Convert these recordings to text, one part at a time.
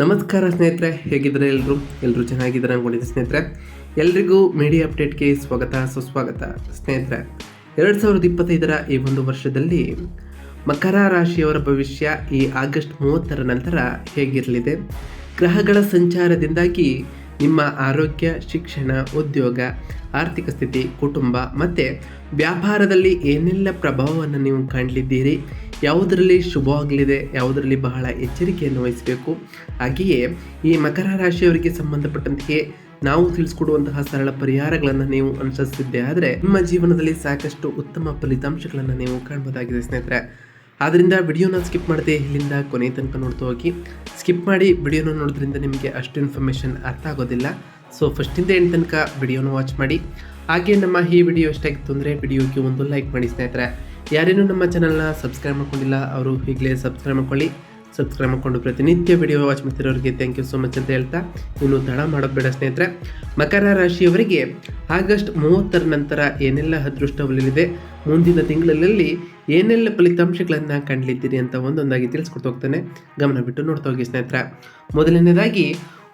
ನಮಸ್ಕಾರ ಸ್ನೇಹಿತರೆ, ಹೇಗಿದ್ದಾರೆ ಎಲ್ಲರೂ ಎಲ್ಲರೂ ಚೆನ್ನಾಗಿದ್ದಾರೆ ಅನ್ಕೊಂಡಿದ್ದೆ ಸ್ನೇಹಿತರೆ. ಎಲ್ರಿಗೂ ಮೀಡಿಯಾ ಅಪ್ಡೇಟ್ಗೆ ಸ್ವಾಗತ, ಸುಸ್ವಾಗತ. ಸ್ನೇಹಿತರೆ, ಎರಡು ಸಾವಿರದ ಇಪ್ಪತ್ತೈದರ ಈ ಒಂದು ವರ್ಷದಲ್ಲಿ ಮಕರ ರಾಶಿಯವರ ಭವಿಷ್ಯ ಈ ಆಗಸ್ಟ್ ಮೂವತ್ತರ ನಂತರ ಹೇಗಿರಲಿದೆ? ಗ್ರಹಗಳ ಸಂಚಾರದಿಂದಾಗಿ ನಿಮ್ಮ ಆರೋಗ್ಯ, ಶಿಕ್ಷಣ, ಉದ್ಯೋಗ, ಆರ್ಥಿಕ ಸ್ಥಿತಿ, ಕುಟುಂಬ ಮತ್ತು ವ್ಯಾಪಾರದಲ್ಲಿ ಏನೆಲ್ಲ ಪ್ರಭಾವವನ್ನು ನೀವು ಕಾಣಲಿದ್ದೀರಿ? ಯಾವುದರಲ್ಲಿ ಶುಭವಾಗಲಿದೆ ಯಾವುದರಲ್ಲಿ ಬಹಳ ಎಚ್ಚರಿಕೆಯನ್ನು ವಹಿಸಬೇಕು. ಹಾಗೆಯೇ ಈ ಮಕರ ರಾಶಿಯವರಿಗೆ ಸಂಬಂಧಪಟ್ಟಂತೆಯೇ ನಾವು ತಿಳಿಸ್ಕೊಡುವಂತಹ ಸರಳ ಪರಿಹಾರಗಳನ್ನು ನೀವು ಅನುಸರಿಸಿದ್ದೆ ಆದರೆ ನಿಮ್ಮ ಜೀವನದಲ್ಲಿ ಸಾಕಷ್ಟು ಉತ್ತಮ ಫಲಿತಾಂಶಗಳನ್ನು ನೀವು ಕಾಣಬಹುದಾಗಿದೆ ಸ್ನೇಹಿತರೆ. ಆದ್ದರಿಂದ ವಿಡಿಯೋನ ಸ್ಕಿಪ್ ಮಾಡದೆ ಇಲ್ಲಿಂದ ಕೊನೆ ತನಕ ನೋಡ್ತಾ ಹೋಗಿ. ಸ್ಕಿಪ್ ಮಾಡಿ ವಿಡಿಯೋನ ನೋಡೋದ್ರಿಂದ ನಿಮಗೆ ಅಷ್ಟು ಇನ್ಫಾರ್ಮೇಷನ್ ಅರ್ಥ ಆಗೋದಿಲ್ಲ. ಸೊ ಫಸ್ಟಿಂದ ಎಂಟು ತನಕ ವಿಡಿಯೋನ ವಾಚ್ ಮಾಡಿ. ಹಾಗೆ ನಮ್ಮ ಈ ವಿಡಿಯೋ ಇಷ್ಟ ಆಗಿತ್ತು ಅಂದರೆ ವಿಡಿಯೋಗೆ ಒಂದು ಲೈಕ್ ಮಾಡಿ ಸ್ನೇಹಿತರೆ. ಯಾರೇನು ನಮ್ಮ ಚಾನಲ್ನ ಸಬ್ಸ್ಕ್ರೈಬ್ ಮಾಡ್ಕೊಂಡಿಲ್ಲ, ಅವರು ಈಗಲೇ ಸಬ್ಸ್ಕ್ರೈಬ್ ಮಾಡ್ಕೊಳ್ಳಿ. ಸಬ್ಸ್ಕ್ರೈಬ್ ಮಾಡಿಕೊಂಡು ಪ್ರತಿನಿತ್ಯ ವಿಡಿಯೋ ವಾಚ್ ಮಾಡ್ತಿರೋರಿಗೆ ಥ್ಯಾಂಕ್ ಯು ಸೋ ಮಚ್ ಅಂತ ಹೇಳ್ತಾ ಇನ್ನು ತಡ ಮಾಡೋದು ಬೇಡ ಸ್ನೇಹಿತರೆ. ಮಕರ ರಾಶಿಯವರಿಗೆ ಆಗಸ್ಟ್ ಮೂವತ್ತರ ನಂತರ ಏನೆಲ್ಲ ಅದೃಷ್ಟ ಒಲಿಲಿದೆ ಮುಂದಿನ ತಿಂಗಳಲ್ಲಿ ಏನೆಲ್ಲ ಫಲಿತಾಂಶಗಳನ್ನು ಕಂಡ್ಲಿದ್ದೀರಿ ಅಂತ ಒಂದೊಂದಾಗಿ ತಿಳಿಸ್ಕೊಟ್ಟು ಹೋಗ್ತಾನೆ. ಗಮನ ಬಿಟ್ಟು ನೋಡ್ತಾ ಹೋಗಿ ಸ್ನೇಹಿತರೆ. ಮೊದಲನೇದಾಗಿ,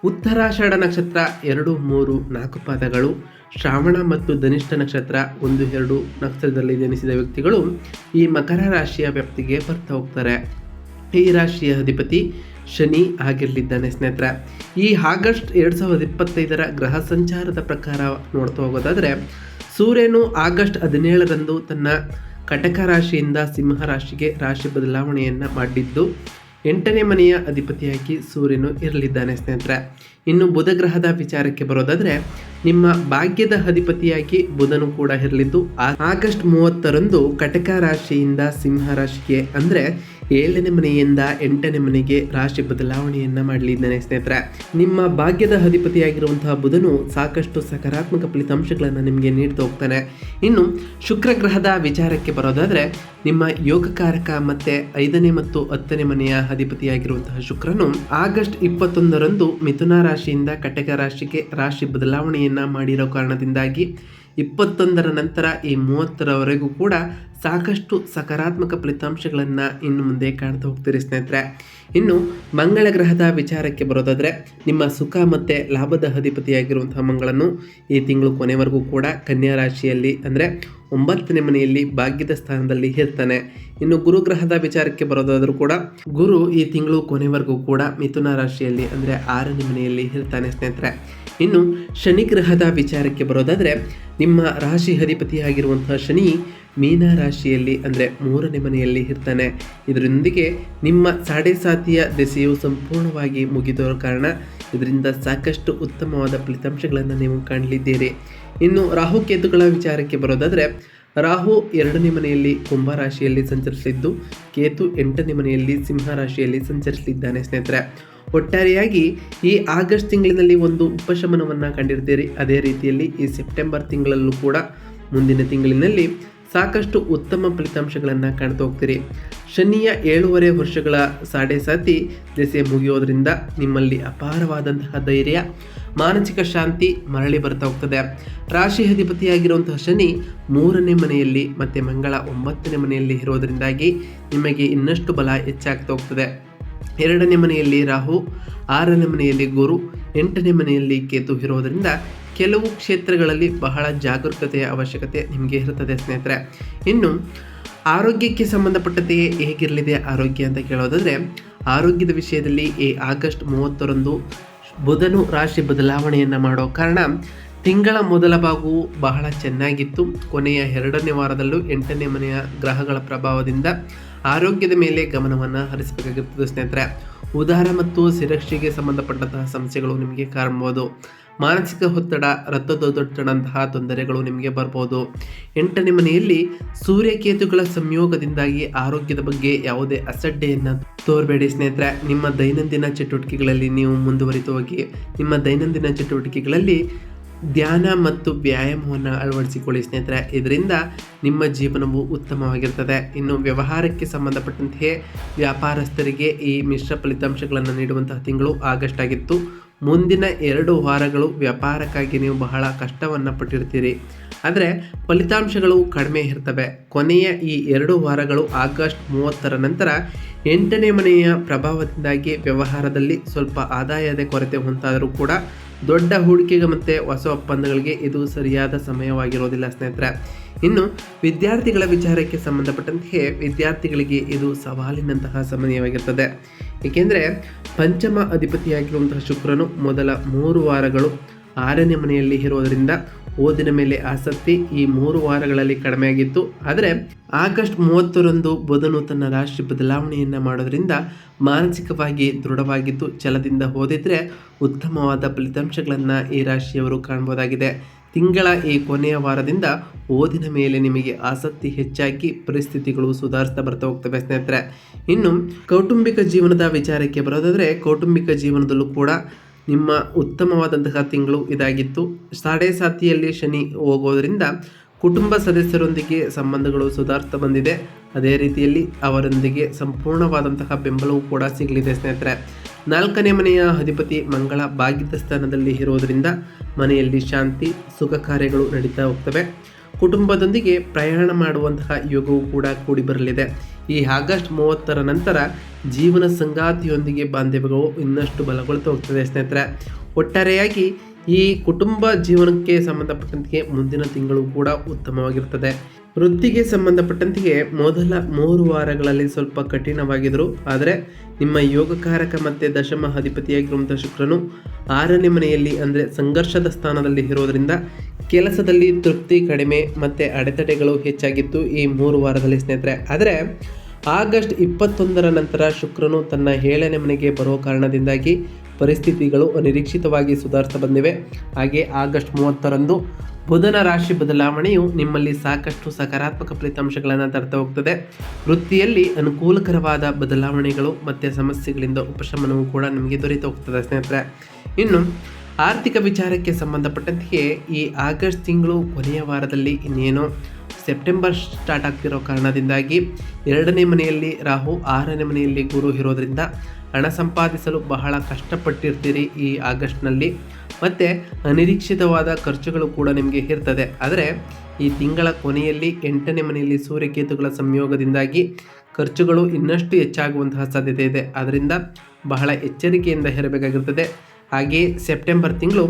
ಉತ್ತರಾಷಾಢ ನಕ್ಷತ್ರ ಎರಡು ಮೂರು ನಾಲ್ಕು ಪಾದಗಳು. ಶ್ರಾವಣ ಮತ್ತು ಧನಿಷ್ಠ ನಕ್ಷತ್ರ ಒಂದು, ಎರಡು ನಕ್ಷತ್ರದಲ್ಲಿ ಜನಿಸಿದ ವ್ಯಕ್ತಿಗಳು ಈ ಮಕರ ರಾಶಿಯ ವ್ಯಾಪ್ತಿಗೆ ಬರ್ತಾ ಹೋಗ್ತಾರೆ. ಈ ರಾಶಿಯ ಅಧಿಪತಿ ಶನಿ ಆಗಿರಲಿದ್ದಾನೆ ಸ್ನೇಹಿತರೆ. ಈ ಆಗಸ್ಟ್ ಎರಡು ಸಾವಿರದ ಇಪ್ಪತ್ತೈದರ ಗ್ರಹ ಸಂಚಾರದ ಪ್ರಕಾರ ನೋಡ್ತಾ ಹೋಗೋದಾದರೆ, ಸೂರ್ಯನು ಆಗಸ್ಟ್ ಹದಿನೇಳರಂದು ತನ್ನ ಕಟಕ ರಾಶಿಯಿಂದ ಸಿಂಹ ರಾಶಿಗೆ ರಾಶಿ ಬದಲಾವಣೆಯನ್ನು ಮಾಡಿದ್ದು, ಎಂಟನೇ ಮನೆಯ ಅಧಿಪತಿಯಾಗಿ ಸೂರ್ಯನು ಇರಲಿದ್ದಾನೆ ಸ್ನೇಹಿತರೆ. ಇನ್ನು ಬುಧ ಗ್ರಹದ ವಿಚಾರಕ್ಕೆ ಬರೋದಾದರೆ, ನಿಮ್ಮ ಭಾಗ್ಯದ ಅಧಿಪತಿಯಾಗಿ ಬುಧನು ಕೂಡ ಇರಲಿದ್ದು ಆಗಸ್ಟ್ ಮೂವತ್ತರಂದು ಕಟಕ ರಾಶಿಯಿಂದ ಸಿಂಹ ರಾಶಿಗೆ ಅಂದರೆ ಏಳನೇ ಮನೆಯಿಂದ ಎಂಟನೇ ಮನೆಗೆ ರಾಶಿ ಬದಲಾವಣೆಯನ್ನ ಮಾಡಲಿದ್ದಾನೆ ಸ್ನೇಹಿತರೆ. ನಿಮ್ಮ ಭಾಗ್ಯದ ಅಧಿಪತಿಯಾಗಿರುವಂತಹ ಬುಧನು ಸಾಕಷ್ಟು ಸಕಾರಾತ್ಮಕ ಫಲಿತಾಂಶಗಳನ್ನು ನಿಮಗೆ ನೀಡ್ತಾ ಹೋಗ್ತಾನೆ. ಇನ್ನು ಶುಕ್ರ ಗ್ರಹದ ವಿಚಾರಕ್ಕೆ ಬರೋದಾದ್ರೆ, ನಿಮ್ಮ ಯೋಗಕಾರಕ ಮತ್ತೆ ಐದನೇ ಮತ್ತು ಹತ್ತನೇ ಮನೆಯ ಅಧಿಪತಿಯಾಗಿರುವಂತಹ ಶುಕ್ರನು ಆಗಸ್ಟ್ ಇಪ್ಪತ್ತೊಂದರಂದು ಮಿಥುನ ರಾಶಿಯಿಂದ ಕಟಕ ರಾಶಿಗೆ ರಾಶಿ ಬದಲಾವಣೆಯನ್ನ ಮಾಡಿರೋ ಕಾರಣದಿಂದಾಗಿ ಇಪ್ಪತ್ತೊಂದರ ನಂತರ ಈ ಮೂವತ್ತರವರೆಗೂ ಕೂಡ ಸಾಕಷ್ಟು ಸಕಾರಾತ್ಮಕ ಫಲಿತಾಂಶಗಳನ್ನು ಇನ್ನು ಮುಂದೆ ಕಾಣ್ತಾ ಹೋಗ್ತೀರಿ ಸ್ನೇಹಿತರೆ. ಇನ್ನು ಮಂಗಳ ಗ್ರಹದ ವಿಚಾರಕ್ಕೆ ಬರೋದಾದರೆ, ನಿಮ್ಮ ಸುಖ ಮತ್ತು ಲಾಭದ ಅಧಿಪತಿಯಾಗಿರುವಂತಹ ಮಂಗಳನು ಈ ತಿಂಗಳು ಕೊನೆವರೆಗೂ ಕೂಡ ಕನ್ಯಾ ರಾಶಿಯಲ್ಲಿ ಅಂದರೆ ಒಂಬತ್ತನೇ ಮನೆಯಲ್ಲಿ ಭಾಗ್ಯದ ಸ್ಥಾನದಲ್ಲಿ ಇರ್ತಾನೆ. ಇನ್ನು ಗುರು ಗ್ರಹದ ವಿಚಾರಕ್ಕೆ ಬರೋದಾದರೂ ಕೂಡ ಗುರು ಈ ತಿಂಗಳು ಕೊನೆವರೆಗೂ ಕೂಡ ಮಿಥುನ ರಾಶಿಯಲ್ಲಿ ಅಂದರೆ ಆರನೇ ಮನೆಯಲ್ಲಿ ಇರ್ತಾನೆ ಸ್ನೇಹಿತರೆ. ಇನ್ನು ಶನಿ ಗ್ರಹದ ವಿಚಾರಕ್ಕೆ ಬರೋದಾದರೆ, ನಿಮ್ಮ ರಾಶಿ ಅಧಿಪತಿಯಾಗಿರುವಂತಹ ಶನಿ ಮೀನ ರಾಶಿಯಲ್ಲಿ ಅಂದರೆ ಮೂರನೇ ಮನೆಯಲ್ಲಿ ಇರ್ತಾನೆ. ಇದರೊಂದಿಗೆ ನಿಮ್ಮ ಸಾಡೆ ಸಾತಿಯ ದೆಸೆಯು ಸಂಪೂರ್ಣವಾಗಿ ಮುಗಿದೋರ ಕಾರಣ ಇದರಿಂದ ಸಾಕಷ್ಟು ಉತ್ತಮವಾದ ಫಲಿತಾಂಶಗಳನ್ನು ನೀವು ಕಾಣಲಿದ್ದೀರಿ. ಇನ್ನು ರಾಹು ಕೇತುಗಳ ವಿಚಾರಕ್ಕೆ ಬರೋದಾದರೆ, ರಾಹು ಎರಡನೇ ಮನೆಯಲ್ಲಿ ಕುಂಭ ರಾಶಿಯಲ್ಲಿ ಸಂಚರಿಸಲಿದ್ದು, ಕೇತು ಎಂಟನೇ ಮನೆಯಲ್ಲಿ ಸಿಂಹ ರಾಶಿಯಲ್ಲಿ ಸಂಚರಿಸಲಿದ್ದಾನೆ ಸ್ನೇಹಿತರೆ. ಒಟ್ಟಾರೆಯಾಗಿ ಈ ಆಗಸ್ಟ್ ತಿಂಗಳಿನಲ್ಲಿ ಒಂದು ಉಪಶಮನವನ್ನು ಕಂಡಿರ್ತೀರಿ. ಅದೇ ರೀತಿಯಲ್ಲಿ ಈ ಸೆಪ್ಟೆಂಬರ್ ತಿಂಗಳಲ್ಲೂ ಕೂಡ ಮುಂದಿನ ತಿಂಗಳಿನಲ್ಲಿ ಸಾಕಷ್ಟು ಉತ್ತಮ ಫಲಿತಾಂಶಗಳನ್ನು ಕಾಣ್ತಾ ಹೋಗ್ತೀರಿ ಶನಿಯ ಏಳೂವರೆ ವರ್ಷಗಳ ಸಾಡೆ ಸಾತಿ ದೆಸೆ ಮುಗಿಯೋದ್ರಿಂದ ನಿಮ್ಮಲ್ಲಿ ಅಪಾರವಾದಂತಹ ಧೈರ್ಯ, ಮಾನಸಿಕ ಶಾಂತಿ ಮರಳಿ ಬರ್ತಾ ಹೋಗ್ತದೆ. ರಾಶಿ ಅಧಿಪತಿಯಾಗಿರುವಂತಹ ಶನಿ ಮೂರನೇ ಮನೆಯಲ್ಲಿ ಮತ್ತು ಮಂಗಳ ಒಂಬತ್ತನೇ ಮನೆಯಲ್ಲಿ ಇರೋದರಿಂದಾಗಿ ನಿಮಗೆ ಇನ್ನಷ್ಟು ಬಲ ಹೆಚ್ಚಾಗ್ತಾ ಹೋಗ್ತದೆ. ಎರಡನೇ ಮನೆಯಲ್ಲಿ ರಾಹು, ಆರನೇ ಮನೆಯಲ್ಲಿ ಗುರು, ಎಂಟನೇ ಮನೆಯಲ್ಲಿ ಕೇತು ಇರೋದರಿಂದ ಕೆಲವು ಕ್ಷೇತ್ರಗಳಲ್ಲಿ ಬಹಳ ಜಾಗರೂಕತೆಯ ಅವಶ್ಯಕತೆ ನಿಮಗೆ ಇರುತ್ತದೆ ಸ್ನೇಹಿತರೆ. ಇನ್ನು, ಆರೋಗ್ಯಕ್ಕೆ ಸಂಬಂಧಪಟ್ಟಂತೆ ಹೇಗಿರಲಿದೆ ಆರೋಗ್ಯ ಅಂತ ಕೇಳೋದಾದರೆ, ಆರೋಗ್ಯದ ವಿಷಯದಲ್ಲಿ ಈ ಆಗಸ್ಟ್ ಮೂವತ್ತರಂದು ಬುಧನು ರಾಶಿ ಬದಲಾವಣೆಯನ್ನು ಮಾಡೋ ಕಾರಣ, ತಿಂಗಳ ಮೊದಲ ಭಾಗವು ಬಹಳ ಚೆನ್ನಾಗಿತ್ತು. ಕೊನೆಯ ಎರಡನೇ ವಾರದಲ್ಲೂ ಎಂಟನೇ ಮನೆಯ ಗ್ರಹಗಳ ಪ್ರಭಾವದಿಂದ ಆರೋಗ್ಯದ ಮೇಲೆ ಗಮನವನ್ನು ಹರಿಸಬೇಕಾಗಿರ್ತದೆ ಸ್ನೇಹಿತರೆ. ಉದಾರ ಮತ್ತು ಸಿರಕ್ಷೆಗೆ ಸಂಬಂಧಪಟ್ಟಂತಹ ಸಮಸ್ಯೆಗಳು ನಿಮಗೆ ಕಾಣಬಹುದು ಮಾನಸಿಕ ಒತ್ತಡ ರಕ್ತದೊತ್ತಡಂತಹ ತೊಂದರೆಗಳು ನಿಮಗೆ ಬರ್ಬೋದು. ಎಂಟನೇ ಮನೆಯಲ್ಲಿ ಸೂರ್ಯಕೇತುಗಳ ಸಂಯೋಗದಿಂದಾಗಿ ಆರೋಗ್ಯದ ಬಗ್ಗೆ ಯಾವುದೇ ಅಸಡ್ಡೆಯನ್ನು ತೋರಬೇಡಿ ಸ್ನೇಹಿತರೆ. ನಿಮ್ಮ ದೈನಂದಿನ ಚಟುವಟಿಕೆಗಳಲ್ಲಿ ನೀವು ಮುಂದುವರಿತು ಹೋಗಿ, ನಿಮ್ಮ ದೈನಂದಿನ ಚಟುವಟಿಕೆಗಳಲ್ಲಿ ಧ್ಯಾನ ಮತ್ತು ವ್ಯಾಯಾಮವನ್ನು ಅಳವಡಿಸಿಕೊಳ್ಳಿ ಸ್ನೇಹಿತರೆ. ಇದರಿಂದ ನಿಮ್ಮ ಜೀವನವು ಉತ್ತಮವಾಗಿರ್ತದೆ ಇನ್ನು ವ್ಯವಹಾರಕ್ಕೆ ಸಂಬಂಧಪಟ್ಟಂತೆಯೇ ವ್ಯಾಪಾರಸ್ಥರಿಗೆ ಈ ಮಿಶ್ರ ಫಲಿತಾಂಶಗಳನ್ನು ನೀಡುವಂತಹ ತಿಂಗಳು ಆಗಸ್ಟ್ ಆಗಿತ್ತು ಮುಂದಿನ ಎರಡು ವಾರಗಳು ವ್ಯಾಪಾರಕ್ಕಾಗಿ ನೀವು ಬಹಳ ಕಷ್ಟವನ್ನು ಪಟ್ಟಿರ್ತೀರಿ. ಆದರೆ ಫಲಿತಾಂಶಗಳು ಕಡಿಮೆ ಇರ್ತವೆ. ಕೊನೆಯ ಈ ಎರಡು ವಾರಗಳು ಆಗಸ್ಟ್ ಮೂವತ್ತರ ನಂತರ ಎಂಟನೇ ಮನೆಯ ಪ್ರಭಾವದಿಂದಾಗಿ ವ್ಯವಹಾರದಲ್ಲಿ ಸ್ವಲ್ಪ ಆದಾಯದ ಕೊರತೆ ಉಂಟಾದರೂ ಕೂಡ ದೊಡ್ಡ ಹೂಡಿಕೆಗೆ ಮತ್ತು ಹೊಸ ಒಪ್ಪಂದಗಳಿಗೆ ಇದು ಸರಿಯಾದ ಸಮಯವಾಗಿರೋದಿಲ್ಲ ಸ್ನೇಹಿತರೆ. ಇನ್ನು ವಿದ್ಯಾರ್ಥಿಗಳ ವಿಚಾರಕ್ಕೆ ಸಂಬಂಧಪಟ್ಟಂತೆ ವಿದ್ಯಾರ್ಥಿಗಳಿಗೆ ಇದು ಸವಾಲಿನಂತಹ ಸಮಯವಾಗಿರ್ತದೆ. ಏಕೆಂದರೆ ಪಂಚಮ ಅಧಿಪತಿಯಾಗಿರುವಂತಹ ಶುಕ್ರನು ಮೊದಲ ಮೂರು ವಾರಗಳು ಆರನೇ ಮನೆಯಲ್ಲಿ ಇರೋದರಿಂದ ಓದಿನ ಮೇಲೆ ಆಸಕ್ತಿ ಈ ಮೂರು ವಾರಗಳಲ್ಲಿ ಕಡಿಮೆಯಾಗಿತ್ತು ಆದರೆ ಆಗಸ್ಟ್ ಮೂವತ್ತರಂದು ಬುಧನು ತನ್ನ ರಾಶಿ ಬದಲಾವಣೆಯನ್ನು ಮಾಡೋದರಿಂದ ಮಾನಸಿಕವಾಗಿ ದೃಢವಾಗಿದ್ದು ಛಲದಿಂದ ಓದಿದರೆ ಉತ್ತಮವಾದ ಫಲಿತಾಂಶಗಳನ್ನು ಈ ರಾಶಿಯವರು ಕಾಣಬಹುದಾಗಿದೆ ತಿಂಗಳ ಈ ಕೊನೆಯ ವಾರದಿಂದ ಓದಿನ ಮೇಲೆ ನಿಮಗೆ ಆಸಕ್ತಿ ಹೆಚ್ಚಾಗಿ ಪರಿಸ್ಥಿತಿಗಳು ಸುಧಾರಿಸ್ತಾ ಬರ್ತಾ ಹೋಗ್ತವೆ ಸ್ನೇಹಿತರೆ. ಇನ್ನು ಕೌಟುಂಬಿಕ ಜೀವನದ ವಿಚಾರಕ್ಕೆ ಬರೋದಾದರೆ ಕೌಟುಂಬಿಕ ಜೀವನದಲ್ಲೂ ಕೂಡ ನಿಮ್ಮ ಉತ್ತಮವಾದಂತಹ ತಿಂಗಳು ಇದಾಗಿತ್ತು. ಸಾಡೆ ಸಾತಿಯಲ್ಲಿ ಶನಿ ಹೋಗೋದರಿಂದ ಕುಟುಂಬ ಸದಸ್ಯರೊಂದಿಗೆ ಸಂಬಂಧಗಳು ಸುಧಾರ್ಥ ಬಂದಿದೆ. ಅದೇ ರೀತಿಯಲ್ಲಿ ಅವರೊಂದಿಗೆ ಸಂಪೂರ್ಣವಾದಂತಹ ಬೆಂಬಲವೂ ಕೂಡ ಸಿಗಲಿದೆ ಸ್ನೇಹಿತರೆ. ನಾಲ್ಕನೇ ಮನೆಯ ಅಧಿಪತಿ ಮಂಗಳ ಭಾಗ್ಯದ ಸ್ಥಾನದಲ್ಲಿ ಇರೋದರಿಂದ ಮನೆಯಲ್ಲಿ ಶಾಂತಿ, ಸುಖ ಕಾರ್ಯಗಳು ನಡೀತಾ ಹೋಗ್ತವೆ. ಕುಟುಂಬದೊಂದಿಗೆ ಪ್ರಯಾಣ ಮಾಡುವಂತಹ ಯೋಗವು ಕೂಡ ಕೂಡಿ ಬರಲಿದೆ. ಈ ಆಗಸ್ಟ್ ಮೂವತ್ತರ ನಂತರ ಜೀವನ ಸಂಗಾತಿಯೊಂದಿಗೆ ಬಾಂಧವ್ಯಗಳು ಇನ್ನಷ್ಟು ಬಲಗೊಳ್ತಾ ಹೋಗ್ತದೆ ಸ್ನೇಹಿತರೆ. ಒಟ್ಟಾರೆಯಾಗಿ ಈ ಕುಟುಂಬ ಜೀವನಕ್ಕೆ ಸಂಬಂಧಪಟ್ಟಂತೆ ಮುಂದಿನ ತಿಂಗಳು ಕೂಡ ಉತ್ತಮವಾಗಿರ್ತದೆ. ವೃತ್ತಿಗೆ ಸಂಬಂಧಪಟ್ಟಂತೆಯೇ ಮೊದಲ ಮೂರು ವಾರಗಳಲ್ಲಿ ಸ್ವಲ್ಪ ಕಠಿಣವಾಗಿದ್ದರು ಆದರೆ ನಿಮ್ಮ ಯೋಗಕಾರಕ ಮತ್ತು ದಶಮ ಅಧಿಪತಿಯಾಗಿರುವಂಥ ಶುಕ್ರನು ಆರನೇ ಮನೆಯಲ್ಲಿ ಅಂದರೆ ಸಂಘರ್ಷದ ಸ್ಥಾನದಲ್ಲಿ ಇರೋದರಿಂದ ಕೆಲಸದಲ್ಲಿ ತೃಪ್ತಿ ಕಡಿಮೆ ಮತ್ತು ಅಡೆತಡೆಗಳು ಹೆಚ್ಚಾಗಿತ್ತು ಈ ಮೂರು ವಾರದಲ್ಲಿ ಸ್ನೇಹಿತರೆ. ಆದರೆ ಆಗಸ್ಟ್ ಇಪ್ಪತ್ತೊಂದರ ನಂತರ ಶುಕ್ರನು ತನ್ನ ಏಳನೇ ಮನೆಗೆ ಬರೋ ಕಾರಣದಿಂದಾಗಿ ಪರಿಸ್ಥಿತಿಗಳು ಅನಿರೀಕ್ಷಿತವಾಗಿ ಸುಧಾರಿಸ್ತಾ ಬಂದಿವೆ. ಹಾಗೆ ಆಗಸ್ಟ್ ಮೂವತ್ತರಂದು ಬುಧನ ರಾಶಿ ಬದಲಾವಣೆಯು ನಿಮ್ಮಲ್ಲಿ ಸಾಕಷ್ಟು ಸಕಾರಾತ್ಮಕ ಫಲಿತಾಂಶಗಳನ್ನು ತರ್ತಾ ಹೋಗ್ತದೆ. ವೃತ್ತಿಯಲ್ಲಿ ಅನುಕೂಲಕರವಾದ ಬದಲಾವಣೆಗಳು ಮತ್ತು ಸಮಸ್ಯೆಗಳಿಂದ ಉಪಶಮನವು ಕೂಡ ನಿಮಗೆ ದೊರೆತು ಹೋಗ್ತದೆ ಸ್ನೇಹಿತರೆ. ಇನ್ನು ಆರ್ಥಿಕ ವಿಚಾರಕ್ಕೆ ಸಂಬಂಧಪಟ್ಟಂತೆ ಈ ಆಗಸ್ಟ್ ತಿಂಗಳು ಕೊನೆಯ ವಾರದಲ್ಲಿ ಇನ್ನೇನೋ ಸೆಪ್ಟೆಂಬರ್ ಸ್ಟಾರ್ಟ್ ಆಗ್ತಿರೋ ಕಾರಣದಿಂದಾಗಿ ಎರಡನೇ ಮನೆಯಲ್ಲಿ ರಾಹು, ಆರನೇ ಮನೆಯಲ್ಲಿ ಗುರು ಇರೋದರಿಂದ ಹಣ ಸಂಪಾದಿಸಲು ಬಹಳ ಕಷ್ಟಪಟ್ಟಿರ್ತೀರಿ ಈ ಆಗಸ್ಟ್ನಲ್ಲಿ. ಮತ್ತು ಅನಿರೀಕ್ಷಿತವಾದ ಖರ್ಚುಗಳು ಕೂಡ ನಿಮಗೆ ಇರ್ತದೆ. ಆದರೆ ಈ ತಿಂಗಳ ಕೊನೆಯಲ್ಲಿ ಎಂಟನೇ ಮನೆಯಲ್ಲಿ ಸೂರ್ಯಕೇತುಗಳ ಸಂಯೋಗದಿಂದಾಗಿ ಖರ್ಚುಗಳು ಇನ್ನಷ್ಟು ಹೆಚ್ಚಾಗುವಂತಹ ಸಾಧ್ಯತೆ ಇದೆ. ಅದರಿಂದ ಬಹಳ ಎಚ್ಚರಿಕೆಯಿಂದ ಇರಬೇಕಾಗಿರ್ತದೆ. ಹಾಗೆಯೇ ಸೆಪ್ಟೆಂಬರ್ ತಿಂಗಳು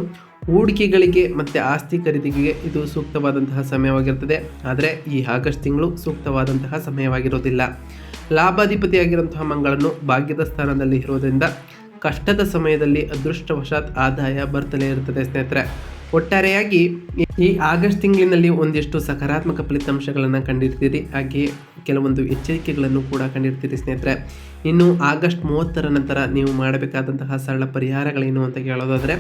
ಹೂಡಿಕೆಗಳಿಗೆ ಮತ್ತು ಆಸ್ತಿ ಖರೀದಿಗೆ ಇದು ಸೂಕ್ತವಾದಂತಹ ಸಮಯವಾಗಿರ್ತದೆ. ಆದರೆ ಈ ಆಗಸ್ಟ್ ತಿಂಗಳು ಸೂಕ್ತವಾದಂತಹ ಸಮಯವಾಗಿರೋದಿಲ್ಲ. ಲಾಭಾಧಿಪತಿಯಾಗಿರುವಂತಹ ಮಂಗಳನ್ನು ಭಾಗ್ಯದ ಸ್ಥಾನದಲ್ಲಿ ಇರುವುದರಿಂದ ಕಷ್ಟದ ಸಮಯದಲ್ಲಿ ಅದೃಷ್ಟವಶಾತ್ ಆದಾಯ ಬರ್ತಲೇ ಇರುತ್ತದೆ, ಸ್ನೇಹಿತರೆ. ಒಟ್ಟಾರೆಯಾಗಿ ಈ ಆಗಸ್ಟ್ ತಿಂಗಳಿನಲ್ಲಿ ಒಂದಿಷ್ಟು ಸಕಾರಾತ್ಮಕ ಫಲಿತಾಂಶಗಳನ್ನು ಕಂಡಿರ್ತೀರಿ. ಹಾಗೆ ಕೆಲವೊಂದು ಎಚ್ಚರಿಕೆಗಳನ್ನು ಕೂಡ ಕಂಡಿರ್ತೀರಿ, ಸ್ನೇಹಿತರೆ. ಇನ್ನು ಆಗಸ್ಟ್ ಮೂವತ್ತರ ನಂತರ ನೀವು ಮಾಡಬೇಕಾದಂತಹ ಸರಳ ಪರಿಹಾರಗಳೇನು ಅಂತ ಕೇಳೋದಾದರೆ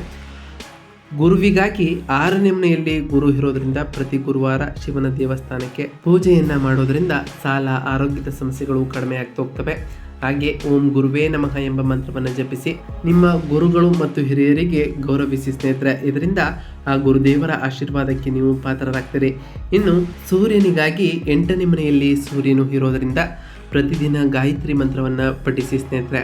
ಗುರುವಿಗಾಗಿ ಆರು ಮನೆಯಲ್ಲಿ ಗುರು ಇರೋದ್ರಿಂದ ಪ್ರತಿ ಗುರುವಾರ ಶಿವನ ದೇವಸ್ಥಾನಕ್ಕೆ ಪೂಜೆಯನ್ನ ಮಾಡೋದ್ರಿಂದ ಸಾಲ, ಆರೋಗ್ಯದ ಸಮಸ್ಯೆಗಳು ಕಡಿಮೆ ಆಗ್ತಾ ಹೋಗ್ತವೆ. ಹಾಗೆ ಓಂ ಗುರುವೇ ನಮಃ ಎಂಬ ಮಂತ್ರವನ್ನು ಜಪಿಸಿ ನಿಮ್ಮ ಗುರುಗಳು ಮತ್ತು ಹಿರಿಯರಿಗೆ ಗೌರವಿಸಿ ಸ್ನೇಹಿತರೆ, ಇದರಿಂದ ಆ ಗುರುದೇವರ ಆಶೀರ್ವಾದಕ್ಕೆ ನೀವು ಪಾತ್ರರಾಗ್ತೀರಿ. ಇನ್ನು ಸೂರ್ಯನಿಗಾಗಿ ಎಂಟನೇ ಮನೆಯಲ್ಲಿ ಸೂರ್ಯನು ಇರೋದರಿಂದ ಪ್ರತಿದಿನ ಗಾಯತ್ರಿ ಮಂತ್ರವನ್ನು ಪಠಿಸಿ ಸ್ನೇಹಿತರೆ.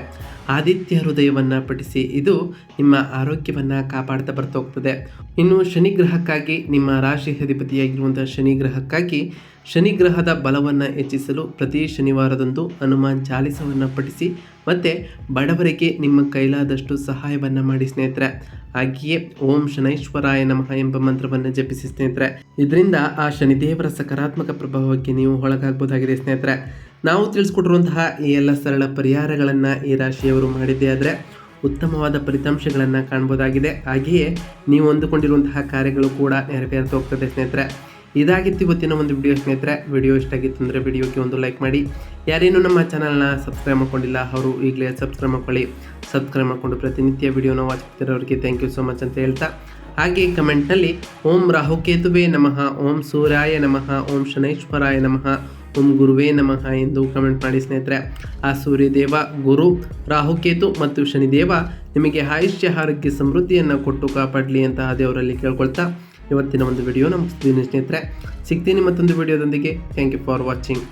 ಆದಿತ್ಯ ಹೃದಯವನ್ನು ಪಠಿಸಿ ಇದು ನಿಮ್ಮ ಆರೋಗ್ಯವನ್ನು ಕಾಪಾಡ್ತಾ ಬರ್ತಾ ಹೋಗ್ತದೆ ಇನ್ನು ಶನಿ ಗ್ರಹಕ್ಕಾಗಿ ನಿಮ್ಮ ರಾಶಿ ಅಧಿಪತಿಯಾಗಿರುವಂಥ ಶನಿ ಗ್ರಹಕ್ಕಾಗಿ ಶನಿ ಗ್ರಹದ ಬಲವನ್ನು ಹೆಚ್ಚಿಸಲು ಪ್ರತಿ ಶನಿವಾರದಂದು ಹನುಮಾನ್ ಚಾಲಿಸವನ್ನು ಪಠಿಸಿ ಮತ್ತು ಬಡವರಿಗೆ ನಿಮ್ಮ ಕೈಲಾದಷ್ಟು ಸಹಾಯವನ್ನು ಮಾಡಿ ಸ್ನೇಹಿತರೆ. ಹಾಗೆಯೇ ಓಂ ಶನೈಶ್ವರಾಯ ನಮಃ ಎಂಬ ಮಂತ್ರವನ್ನು ಜಪಿಸಿ ಸ್ನೇಹಿತರೆ. ಇದರಿಂದ ಆ ಶನಿದೇವರ ಸಕಾರಾತ್ಮಕ ಪ್ರಭಾವಕ್ಕೆ ನೀವು ಒಳಗಾಗಬಹುದಾಗಿದೆ ಸ್ನೇಹಿತರೆ. ನಾವು ತಿಳಿಸ್ಕೊಟ್ಟಿರುವಂತಹ ಈ ಎಲ್ಲ ಸರಳ ಪರಿಹಾರಗಳನ್ನು ಈ ರಾಶಿಯವರು ಮಾಡಿದ್ದೇ ಆದರೆ ಉತ್ತಮವಾದ ಫಲಿತಾಂಶಗಳನ್ನು ಕಾಣ್ಬೋದಾಗಿದೆ. ಹಾಗೆಯೇ ನೀವು ಅಂದುಕೊಂಡಿರುವಂತಹ ಕಾರ್ಯಗಳು ಕೂಡ ನೆರವೇರ್ತಾ ಹೋಗ್ತದೆ ಸ್ನೇಹಿತರೆ. ಇದಾಗಿತ್ತು ಇವತ್ತಿನ ಒಂದು ವಿಡಿಯೋ ಸ್ನೇಹಿತರೆ. ವಿಡಿಯೋ ಇಷ್ಟ ಆಗಿತ್ತು ಅಂದರೆ ವಿಡಿಯೋಗೆ ಒಂದು ಲೈಕ್ ಮಾಡಿ. ಯಾರೇನು ನಮ್ಮ ಚಾನಲ್ನ ಸಬ್ಸ್ಕ್ರೈಬ್ ಮಾಡ್ಕೊಂಡಿಲ್ಲ, ಅವರು ಈಗಲೇ ಸಬ್ಸ್ಕ್ರೈಬ್ ಮಾಡ್ಕೊಳ್ಳಿ. ಸಬ್ಸ್ಕ್ರೈಬ್ ಮಾಡಿಕೊಂಡು ಪ್ರತಿನಿತ್ಯ ವಿಡಿಯೋನ ವಾಚ್ ಮಾಡ್ತಿರೋರಿಗೆ ಥ್ಯಾಂಕ್ ಯು ಸೊ ಮಚ್ ಅಂತ ಹೇಳ್ತಾ ಹಾಗೆ ಕಮೆಂಟ್ನಲ್ಲಿ ಓಂ ರಾಹುಕೇತುವೆ ನಮಃ, ಓಂ ಸೂರ್ಯಾಯ ನಮಃ, ಓಂ ಶನೈಶ್ವರಾಯ ನಮಃ, ಓಂ ಗುರುವೇ ನಮಃ ಎಂದು ಕಮೆಂಟ್ ಮಾಡಿ ಸ್ನೇಹಿತರೆ. ಆ ಸೂರ್ಯದೇವ ಗುರು, ರಾಹುಕೇತು ಮತ್ತು ಶನಿದೇವ ನಿಮಗೆ ಆಯುಷ್ಯ ಆರೋಗ್ಯ ಸಮೃದ್ಧಿಯನ್ನು ಕೊಟ್ಟು ಕಾಪಾಡಲಿ ಅಂತ ದೇವರಲ್ಲಿ ಕೇಳ್ಕೊಳ್ತಾ ಇವತ್ತಿನ ಒಂದು ವಿಡಿಯೋ ನಮ್ಮ ಸ್ನೇಹಿತರೆ. ಸಿಗ್ತೀನಿ ಮತ್ತೊಂದು ವಿಡಿಯೋದೊಂದಿಗೆ ಥ್ಯಾಂಕ್ ಯು ಫಾರ್ ವಾಚಿಂಗ್